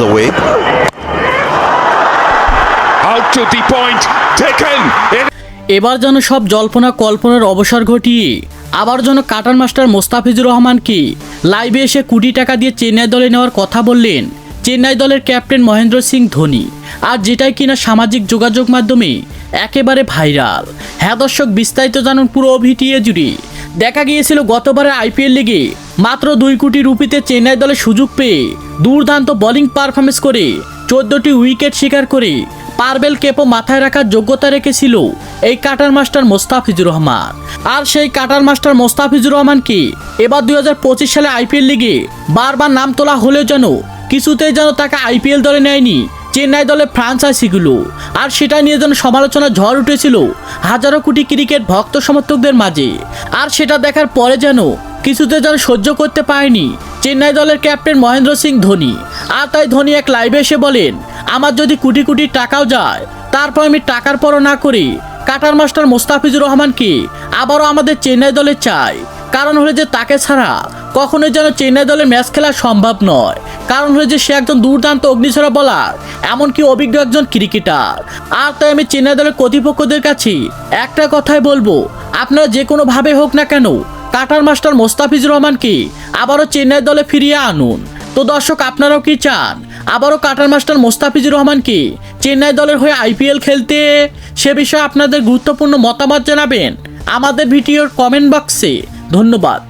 miles away. Out to the point, taken. এবার যেন সব জল্পনা কল্পনার অবসর ঘটিয়ে আবার যেন কাটার মাস্টার মোস্তাফিজুর রহমানকে লাইভে এসে কোটি টাকা দিয়ে চেন্নাই দলে নেওয়ার কথা বললেন চেন্নাই দলের ক্যাপ্টেন মহেন্দ্র সিং ধোনি আর যেটাই কিনা সামাজিক যোগাযোগ মাধ্যমে একেবারে ভাইরাল হ্যাঁ দর্শক বিস্তারিত জানুন পুরো ভিটিএ জুড়ে দেখা গিয়েছিল গতবারের আইপিএল লিগে মাত্র দুই কোটি রুপিতে চেন্নাই দলে সুযোগ পেয়ে দুর্দান্ত বোলিং পারফরমেন্স করে চোদ্দটি উইকেট শিকার করে পারবেল কেপও মাথায় রাখার যোগ্যতা রেখেছিল এই কাটার মাস্টার মোস্তাফিজুর রহমান। আর সেই কাটার মাস্টার মোস্তাফিজুর রহমানকে এবার দুই হাজার পঁচিশ সালে আইপিএল লিগে বারবার নাম তোলা হলেও যেন কিছুতেই যেন তাকে আইপিএল দলে নেয়নি চেন্নাই দলের ফ্রাঞ্চাইজিগুলো। আর সেটা নিয়ে যেন সমালোচনা ঝড় উঠেছিল হাজারো কোটি ক্রিকেট ভক্ত সমর্থকদের মাঝে। আর সেটা দেখার পরে যেন কিছুতে যেন সহ্য করতে পারেনি। চেন্নাই দলের ক্যাপ্টেন মহেন্দ্র সিং ধোনি। আর তাই ধোনি এক লাইভে এসে বলেন, আমার যদি কোটি কোটি টাকাও যায়, তারপর আমি টাকার পরও না করি। কাটার মাস্টার মোস্তাফিজুর রহমানকে আবারও আমাদের চেন্নাই দলে চাই। কারণ হলো যে তাকে ছাড়া কখনোই যেন চেন্নাই দলে ম্যাচ খেলা সম্ভব নয়। কারণ হলো যে সে একজন দুর্দান্ত অগ্নিছড়া বলার, এমনকি অভিজ্ঞ একজন ক্রিকেটার। আর তাই আমি চেন্নাই দলের কর্তৃপক্ষদের কাছে একটা কথাই বলব, আপনারা যে কোনোভাবে হোক না কেন কাটার মাস্টার মোস্তাফিজুর রহমানকে আবারও চেন্নাই দলে ফিরিয়ে আনুন। তো দর্শক, আপনারাও কি চান? আবারও কাটার মাস্টার মোস্তাফিজুর রহমানকে চেন্নাই দলের হয়ে আইপিএল খেলতে? সে বিষয়ে আপনাদের গুরুত্বপূর্ণ মতামত জানাবেন আমাদের ভিডিওর কমেন্ট বক্সে। ধন্যবাদ।